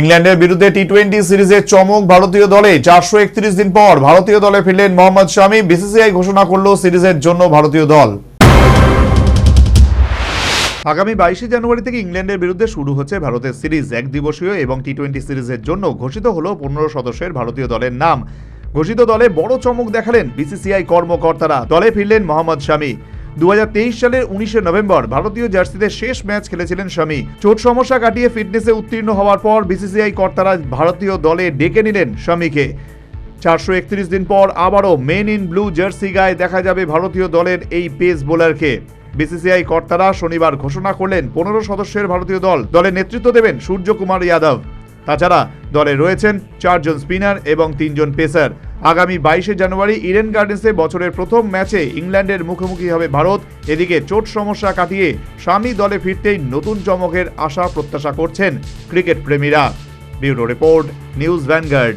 ইংল্যান্ডের বিরুদ্ধে T twenty সিরিজে চমক ভারতীয় দলে। চারশো একত্রিশ দিন পর ভারতীয় দলে ফিরলেন মোহাম্মদ শামি। বিসিসিআই ঘোষণা করল সিরিজের জন্য ভারতীয় দল। আগামী বাইশে জানুয়ারি থেকে ইংল্যান্ডের বিরুদ্ধে শুরু হচ্ছে ভারতের সিরিজ এক দিবসীয় এবং টি টোয়েন্টি সিরিজের জন্য ঘোষিত হল পনেরো সদস্যের ভারতীয় দলের নাম। ঘোষিত দলে বড় চমক দেখালেন বিসিসিআই কর্মকর্তারা। দলে ফিরলেন মোহাম্মদ শামি। দু হাজার তেইশ সালের উনিশে নভেম্বর ভারতীয় জার্সিতে শেষ ম্যাচ খেলেছিলেন স্বামী চোট সমস্যা কাটিয়ে ফিটনেসে উত্তীর্ণ হওয়ার পর বিসিসিআই কর্তারা ভারতীয় দলে ডেকে নিলেন স্বামীকে চারশো একত্রিশ দিন পর আবারও মেন ইন ব্লু জার্সি গায়ে দেখা যাবে ভারতীয় দলের এই পেস বোলারকে। বিসিসিআই কর্তারা শনিবার ঘোষণা করলেন, পনেরো সদস্যের ভারতীয় দল দলের নেতৃত্ব দেবেন সূর্যকুমার যাদব। তাছাড়া দলে রয়েছেন চারজন স্পিনার এবং তিনজন পেসার। আগামী বাইশে জানুয়ারি ইডেন গার্ডেন্সে বছরের প্রথম ম্যাচে ইংল্যান্ডের মুখোমুখি হবে ভারত। এদিকে চোট সমস্যা কাটিয়ে স্বামী দলে ফিরতেই নতুন চমকের আশা প্রত্যাশা করছেন cricket প্রেমীরা। Bureau report, news Vanguard.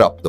স্বীকৃতিপ্রাপ্ত